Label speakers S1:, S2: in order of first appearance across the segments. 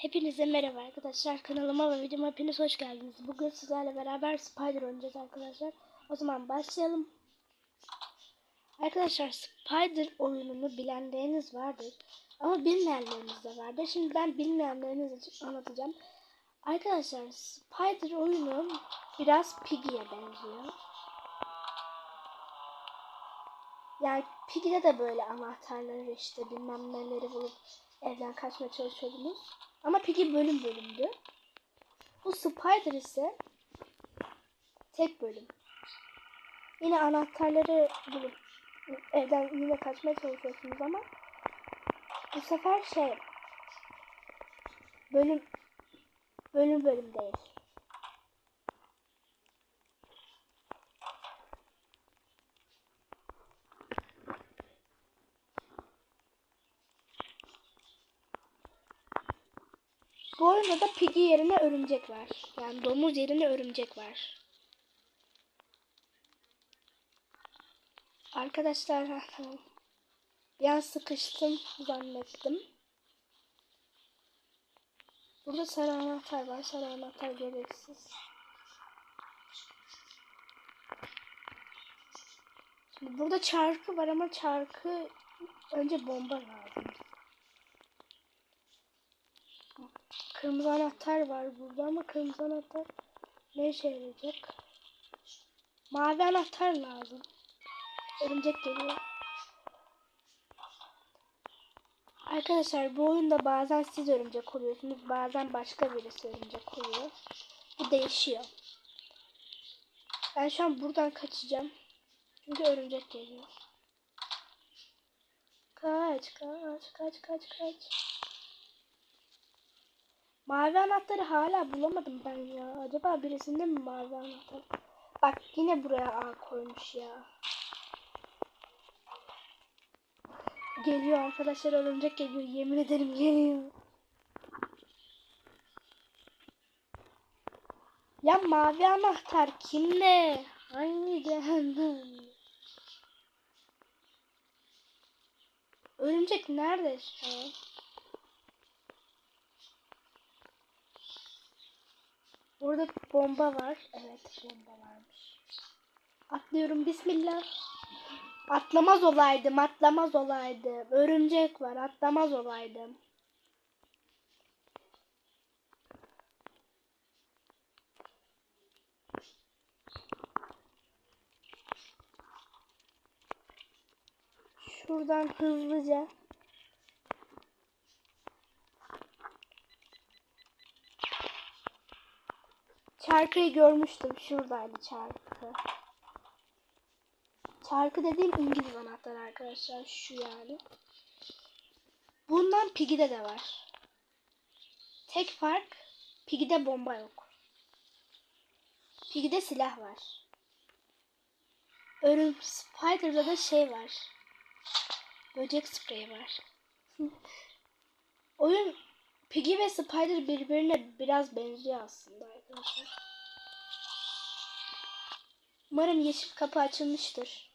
S1: Hepinize merhaba arkadaşlar. Kanalıma ve videoma hepiniz hoş geldiniz. Bugün sizlerle beraber Spider oynayacağız arkadaşlar. O zaman başlayalım. Arkadaşlar Spider oyununu bilenleriniz vardır. Ama bilmeyenleriniz de vardır. Şimdi ben bilmeyenleriniz için anlatacağım. Arkadaşlar Spider oyunu biraz Piggy'ye benziyor. Yani Piggy'de de böyle anahtarları işte bilmem neleri bulup evden kaçmaya çalışıyordunuz. Ama Piggy bölüm bölümdü. Bu Spider ise tek bölüm. Yine anahtarları bulup evden yine kaçmaya çalışıyorsunuz ama bu sefer şey bölüm bölüm bölüm değil. Bu oyunda da Piggy yerine örümcek var. Yani domuz yerine örümcek var. Arkadaşlar tamam. Bir an sıkıştım zannettim. Burada sarı anahtar var. Sarı anahtar gereksiz. Şimdi burada çarkı var ama çarkı önce bomba lazım. Kırmızı anahtar var burada ama kırmızı anahtar ne işe yarayacak? Mavi anahtar lazım. Örümcek geliyor. Arkadaşlar bu oyunda bazen siz örümcek oluyorsunuz. Bazen başka birisi örümcek oluyor. Bu değişiyor. Ben şu an buradan kaçacağım. Çünkü örümcek geliyor. Kaç kaç kaç kaç kaç. Mavi anahtarı hala bulamadım ben ya. Acaba birisinde mi mavi anahtar? Bak yine buraya A koymuş ya. Geliyor arkadaşlar örümcek geliyor. Yemin ederim geliyor. Ya mavi anahtar kimde? Hangi cehennem? Örümcek nerede şu an? Burada bomba var. Evet bomba varmış. Atlıyorum bismillah. Atlamaz olaydım atlamaz olaydım. Örümcek var atlamaz olaydım. Şuradan hızlıca Çarkıyı görmüştüm. Şuradaydı çarkı. Çarkı dediğim İngiliz anahtar arkadaşlar. Şu yani. Bundan Piggy'de de var. Tek fark Piggy'de bomba yok. Piggy'de silah var. Örüm Spider'da da şey var. Böcek spreyi var. Oyun Piggy ve Spider birbirine biraz benziyor aslında Umarım yeşil kapı açılmıştır.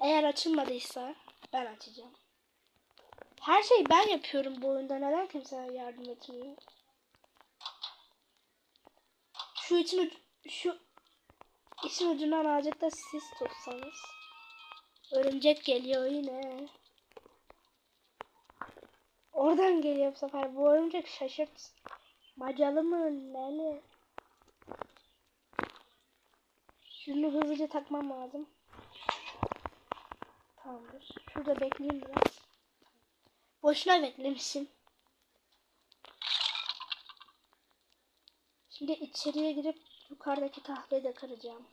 S1: Eğer açılmadıysa ben açacağım. Her şeyi ben yapıyorum bu oyunda. Neden kimse yardım etmiyor? Şu için şu işin ucundan azıcık da siz tutsanız. Örümcek geliyor yine. Oradan geliyor bu sefer. Bu örümcek şaşırt. Macalı mı? Neli? Şunu hızlıca takmam lazım. Tamamdır. Şurada bekleyeyim biraz. Boşuna beklemişim. Şimdi içeriye girip yukarıdaki tahtayı da kıracağım.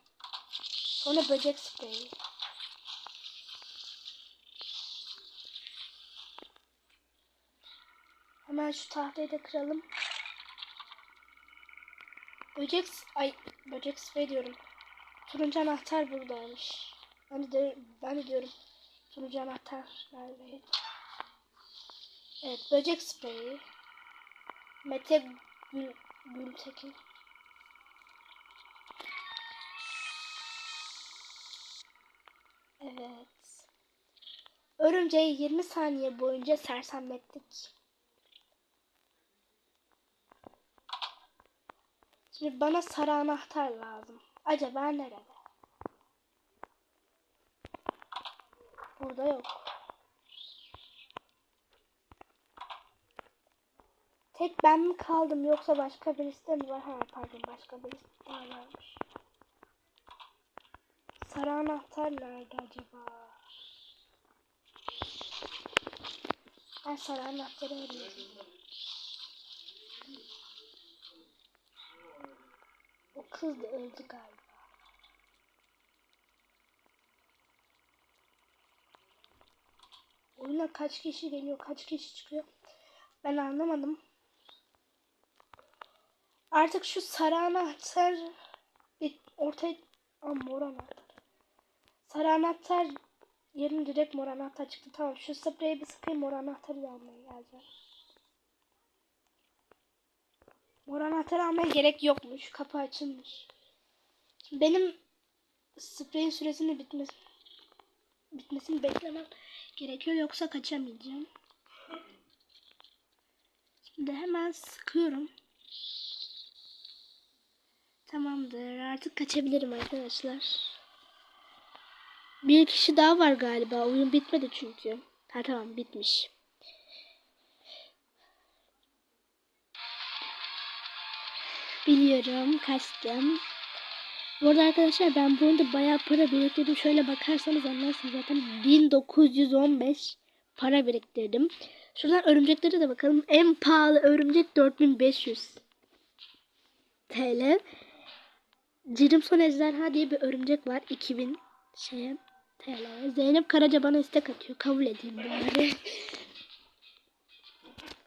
S1: Sonra böcek spreyi. Hemen şu tahtayı da kıralım. Böcek ay böcek sprey diyorum. Turuncu anahtar buradaymış. Ben de, ben de diyorum turuncu anahtar neredeydi? Evet böcek spreyi. Mete Gül, Gültekin. Evet. Örümceği 20 saniye boyunca sersemlettik. Şimdi bana sarı anahtar lazım. Acaba nerede? Burada yok. Tek ben mi kaldım yoksa başka birisi de mi var? Ha pardon başka birisi daha varmış. Sarı anahtar nerede acaba? Ben sarı anahtarı arıyorum. O kız da öldü galiba. Oyuna kaç kişi geliyor, kaç kişi çıkıyor? Ben anlamadım. Artık şu sarı anahtar bir ortaya Aa, mor anahtar. Sarı anahtar yerin direkt mor anahtar çıktı. Tamam şu spreyi bir sıkayım mor anahtarı da almaya geleceğim. Mor anahtarı almaya gerek yokmuş. Kapı açılmış. Benim spreyin süresinin bitmesi bitmesini beklemem gerekiyor yoksa kaçamayacağım. Şimdi hemen sıkıyorum. Tamamdır. Artık kaçabilirim arkadaşlar. Bir kişi daha var galiba. Oyun bitmedi çünkü. Ha tamam bitmiş. Biliyorum kaçtım. Bu arada arkadaşlar ben bu oyunda bayağı para biriktirdim. Şöyle bakarsanız anlarsınız zaten 1915 para biriktirdim. Şuradan örümceklere de bakalım. En pahalı örümcek 4500 TL. Cirimson Ejderha diye bir örümcek var. 2000 şeye TL. Zeynep Karaca bana istek atıyor. Kabul edeyim bari.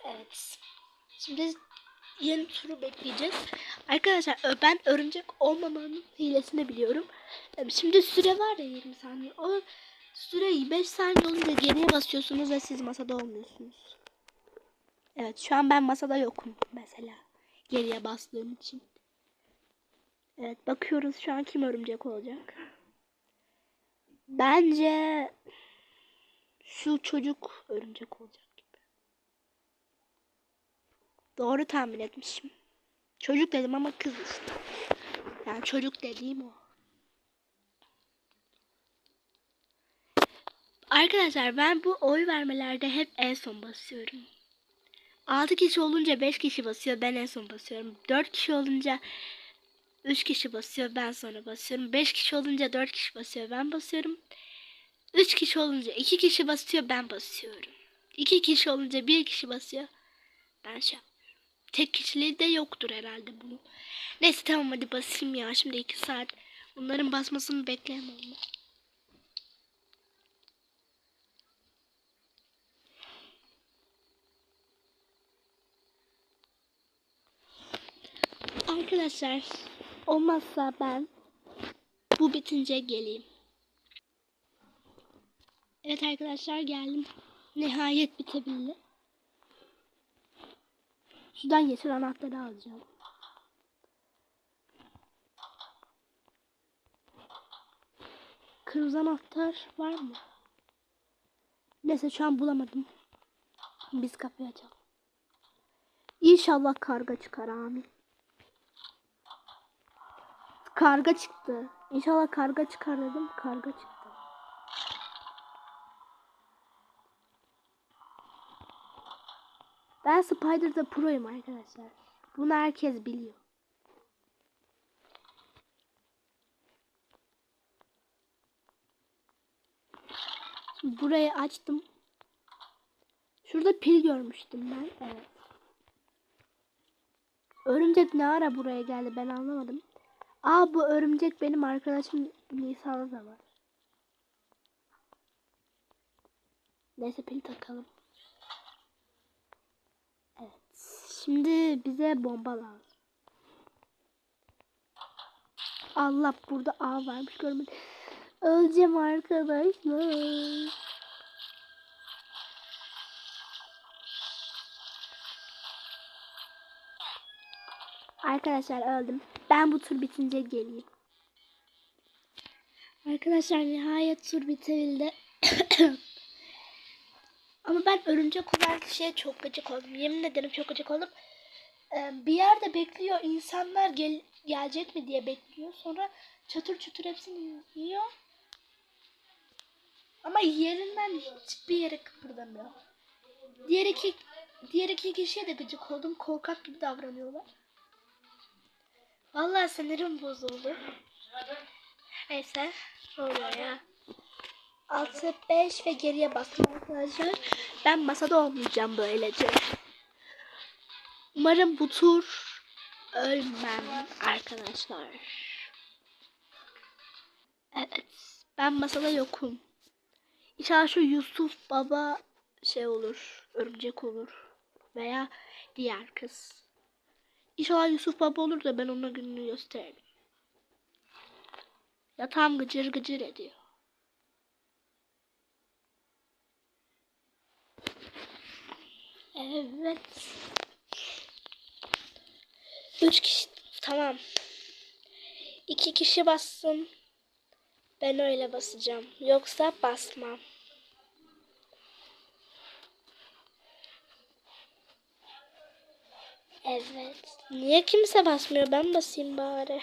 S1: evet. Şimdi yeni turu bekleyeceğiz. Arkadaşlar ben örümcek olmamanın hilesini biliyorum. Şimdi süre var ya 20 saniye. O süreyi 5 saniye olunca geriye basıyorsunuz ve siz masada olmuyorsunuz. Evet şu an ben masada yokum mesela. Geriye bastığım için. Evet bakıyoruz şu an kim örümcek olacak. Bence şu çocuk örümcek olacak. Doğru tahmin etmişim. Çocuk dedim ama kız işte. Yani çocuk dediğim o. Arkadaşlar ben bu oy vermelerde hep en son basıyorum. 6 kişi olunca 5 kişi basıyor ben en son basıyorum. 4 kişi olunca 3 kişi basıyor ben sonra basıyorum. 5 kişi olunca 4 kişi basıyor ben basıyorum. 3 kişi olunca 2 kişi basıyor ben basıyorum. 2 kişi olunca 1 kişi basıyor ben şey. Tek kişiliği de yoktur herhalde bunun. Neyse tamam hadi basayım ya. Şimdi 2 saat bunların basmasını bekleyemem. ben. Arkadaşlar olmazsa ben bu bitince geleyim. Evet arkadaşlar geldim. Nihayet bitebildi. Şuradan yeşil anahtarı alacağım. Kırmızı anahtar var mı? Neyse şu an bulamadım. Biz kapıyı açalım. İnşallah karga çıkar amin. Karga çıktı. İnşallah karga çıkar dedim. Karga çıktı. Ben Spider'da proyum arkadaşlar. Bunu herkes biliyor. Burayı açtım. Şurada pil görmüştüm ben. Evet. Örümcek ne ara buraya geldi ben anlamadım. Aa bu örümcek benim arkadaşım Nisa'da da var. Neyse pil takalım. Evet. Şimdi bize bomba lazım. Allah burada A varmış görmedim. Öleceğim arkadaşlar. Arkadaşlar öldüm. Ben bu tur bitince geleyim. Arkadaşlar nihayet tur bitebildi. Ama ben örümcek olan kişiye çok gıcık oldum. Yemin ederim çok gıcık oldum. e, bir yerde bekliyor. İnsanlar gel gelecek mi diye bekliyor. Sonra çatır çutur hepsini yiyor. Ama yerinden hiçbir yere kıpırdamıyor. Diğer iki, diğer iki kişiye de gıcık oldum. Korkak gibi davranıyorlar. Vallahi sinirim bozuldu. Neyse. Oluyor ya. 6, 5 ve geriye bastım arkadaşlar. Ben masada olmayacağım böylece. Umarım bu tur ölmem arkadaşlar. Evet. Ben masada yokum. İnşallah şu Yusuf baba şey olur. Örümcek olur. Veya diğer kız. İnşallah Yusuf baba olur da ben ona gününü gösteririm. Yatağım gıcır gıcır ediyor. Evet. Üç kişi. Tamam. İki kişi bassın. Ben öyle basacağım. Yoksa basmam. Evet. Niye kimse basmıyor? Ben basayım bari.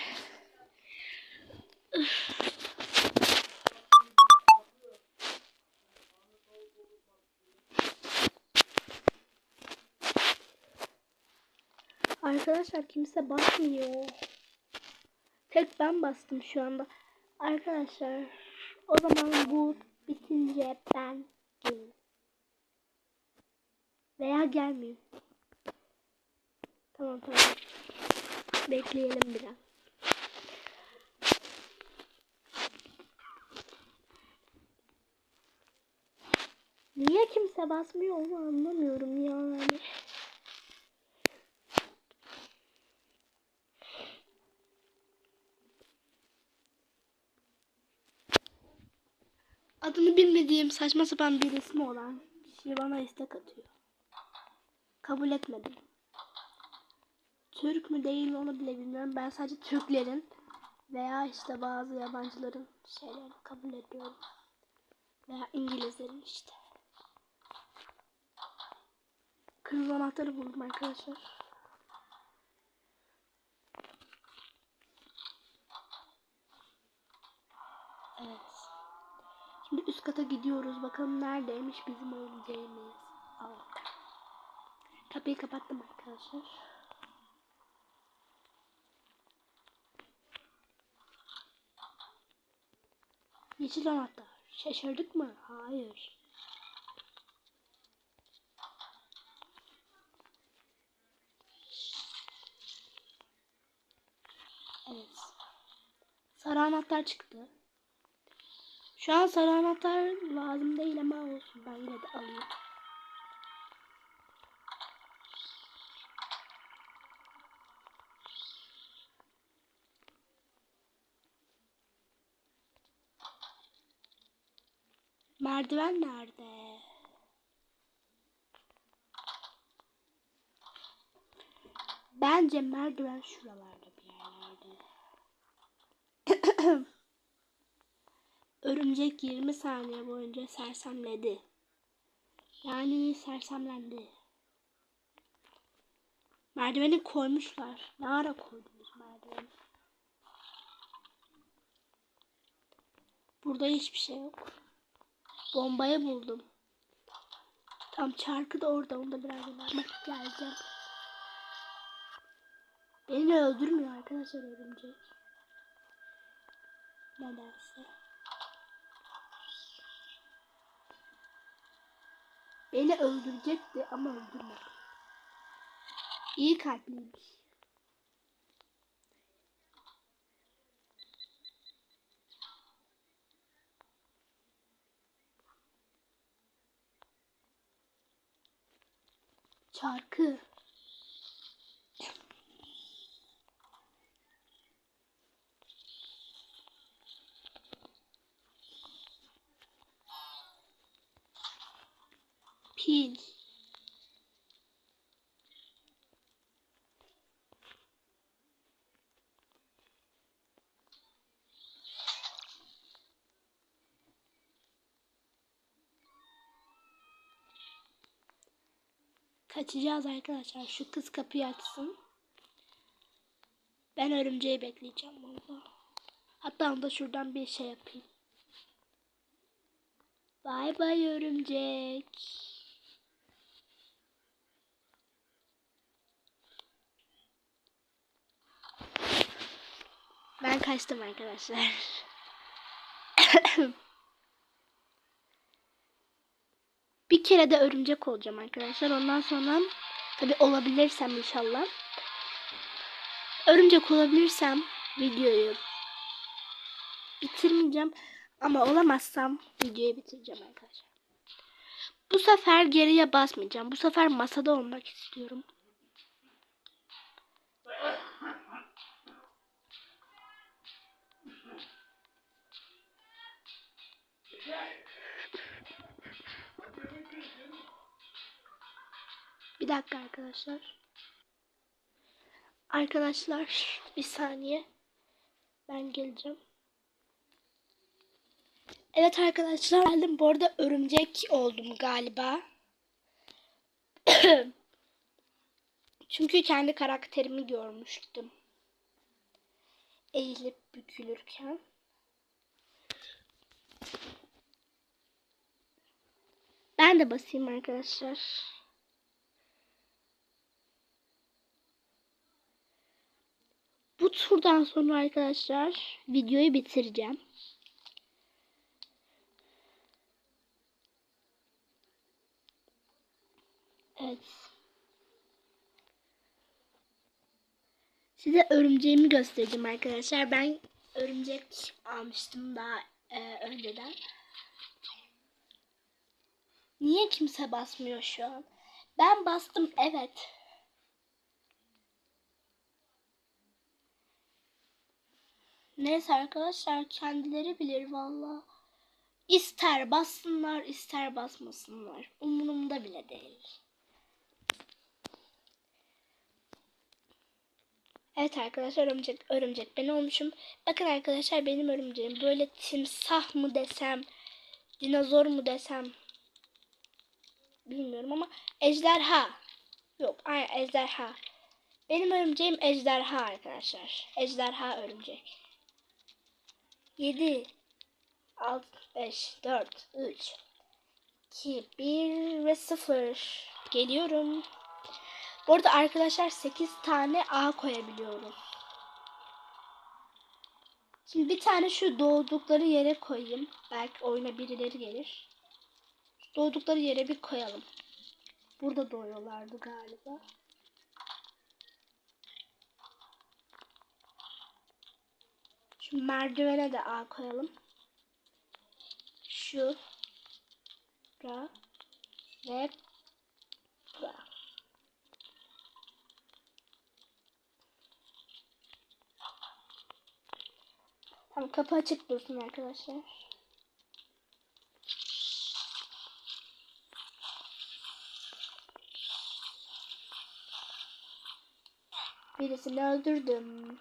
S1: Arkadaşlar kimse basmıyor. Tek ben bastım şu anda. Arkadaşlar o zaman bu bitince ben geleyim. Veya gelmeyeyim. Tamam tamam. Bekleyelim biraz. Niye kimse basmıyor onu anlamıyorum yani. Adını bilmediğim saçma sapan bir ismi olan kişi bana istek atıyor. Kabul etmedim. Türk mü değil mi onu bile bilmiyorum. Ben sadece Türklerin veya işte bazı yabancıların şeylerini kabul ediyorum. Veya İngilizlerin işte. Kırmızı anahtarı buldum arkadaşlar. Evet. Şimdi üst kata gidiyoruz. Bakalım neredeymiş bizim oyuncağımız. Kapıyı kapattım arkadaşlar. Yeşil anahtar. Şaşırdık mı? Hayır. Evet. Sarı anahtar çıktı. Şu an sarı anahtar lazım değil ama olsun. Ben de alayım. Merdiven nerede? Bence merdiven şuralarda bir yerlerde. Örümcek 20 saniye boyunca sersemledi. Yani sersemlendi. Merdiveni koymuşlar. Ne ara koydunuz merdiveni? Burada hiçbir şey yok. Bombayı buldum. Tam çarkı da orada. Onu da birazdan almak geleceğim. Beni öldürmüyor arkadaşlar örümcek. Nedense. Beni öldürecekti ama öldürmedi. İyi kalpliymiş. Çarkı. Pil. Kaçacağız arkadaşlar. Şu kız kapıyı açsın. Ben örümceği bekleyeceğim valla. Hatta onu da şuradan bir şey yapayım. Bay bay örümcek. Ben kaçtım arkadaşlar. bir kere de örümcek olacağım arkadaşlar. Ondan sonra tabi olabilirsem inşallah. Örümcek olabilirsem videoyu bitirmeyeceğim. Ama olamazsam videoyu bitireceğim arkadaşlar. Bu sefer geriye basmayacağım. Bu sefer masada olmak istiyorum. Bir dakika arkadaşlar. Arkadaşlar bir saniye. Ben geleceğim. Evet arkadaşlar geldim. Bu arada örümcek oldum galiba. Çünkü kendi karakterimi görmüştüm. Eğilip bükülürken. Ben de basayım arkadaşlar. Bu turdan sonra arkadaşlar videoyu bitireceğim. Evet. Size örümceğimi göstereceğim arkadaşlar. Ben örümcek almıştım daha e, önceden. Niye kimse basmıyor şu an? Ben bastım evet. Neyse arkadaşlar kendileri bilir valla. İster bassınlar ister basmasınlar. Umurumda bile değil. Evet arkadaşlar örümcek, örümcek ben olmuşum. Bakın arkadaşlar benim örümceğim böyle timsah mı desem, dinozor mu desem bilmiyorum ama ejderha. Yok aynen ejderha. Benim örümceğim ejderha arkadaşlar. Ejderha örümcek. 7 6 5 4 3 2 1 ve 0 geliyorum. Bu arada arkadaşlar 8 tane A koyabiliyoruz. Şimdi bir tane şu doğdukları yere koyayım. Belki oyuna birileri gelir. Doğdukları yere bir koyalım. Burada doğuyorlardı galiba. Şu merdivene de A koyalım. Şu. Ra. Ve. Ra. Tamam kapı açık dursun arkadaşlar. Birisini öldürdüm.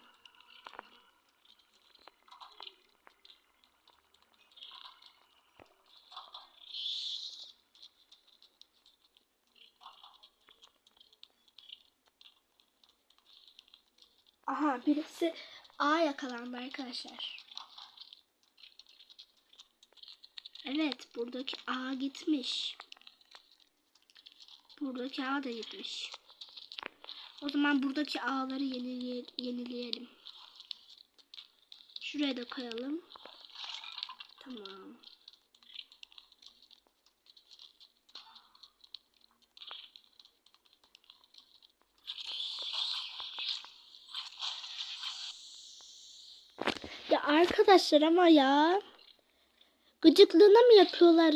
S1: Birisi A yakalandı arkadaşlar. Evet buradaki A gitmiş. Buradaki A da gitmiş. O zaman buradaki A'ları yenileye yenileyelim. Şuraya da koyalım. Tamam. Ya arkadaşlar ama ya. Gıcıklığına mı yapıyorlar?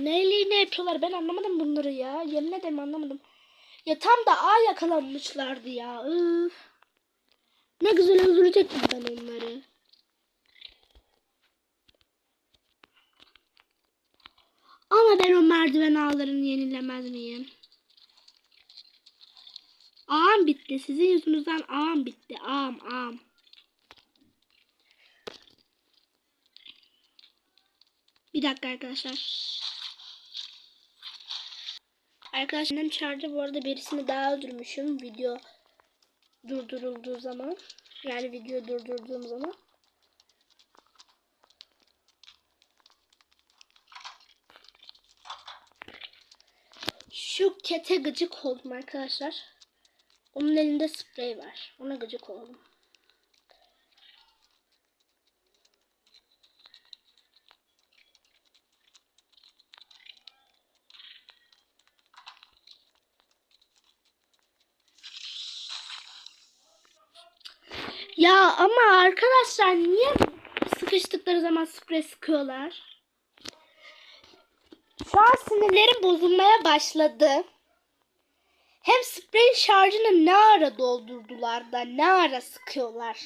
S1: Neyliğine yapıyorlar? Ben anlamadım bunları ya. Yemin ederim anlamadım. Ya tam da A yakalanmışlardı ya. Üf. Ne güzel öldürecektim ben onları. Ama ben o merdiven ağlarını yenilemez miyim? Ağam bitti. Sizin yüzünüzden ağam bitti. Ağam ağam. Bir dakika arkadaşlar. Arkadaşlar annem çağırdı. Bu arada birisini daha öldürmüşüm. Video durdurulduğu zaman. Yani video durdurduğum zaman. Şu kete gıcık oldum arkadaşlar. Onun elinde sprey var. Ona gıcık oldum. Ya ama arkadaşlar niye sıkıştıkları zaman sprey sıkıyorlar? Şu an sinirlerim bozulmaya başladı. Hem sprey şarjını ne ara doldurdular da ne ara sıkıyorlar.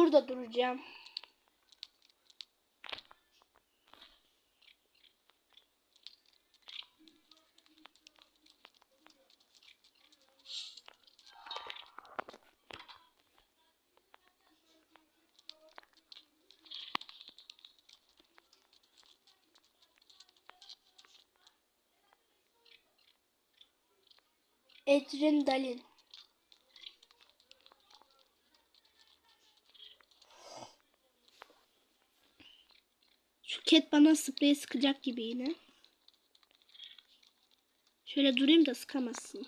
S1: Burada duracağım. Ecrin Dalin. Ket bana sprey sıkacak gibi yine. Şöyle durayım da sıkamazsın.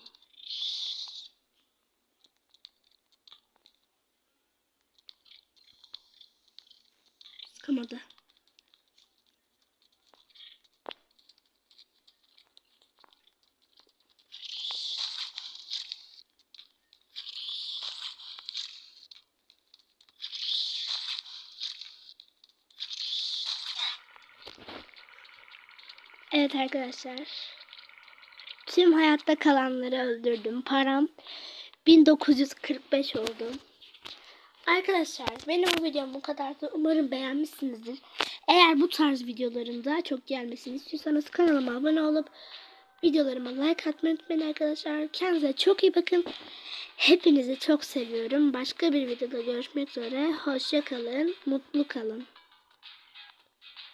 S1: Evet arkadaşlar. Tüm hayatta kalanları öldürdüm. Param 1945 oldu. Arkadaşlar benim bu videom bu kadardı. Umarım beğenmişsinizdir. Eğer bu tarz videoların daha çok gelmesini istiyorsanız kanalıma abone olup videolarıma like atmayı unutmayın arkadaşlar. Kendinize çok iyi bakın. Hepinizi çok seviyorum. Başka bir videoda görüşmek üzere. Hoşça kalın. Mutlu kalın.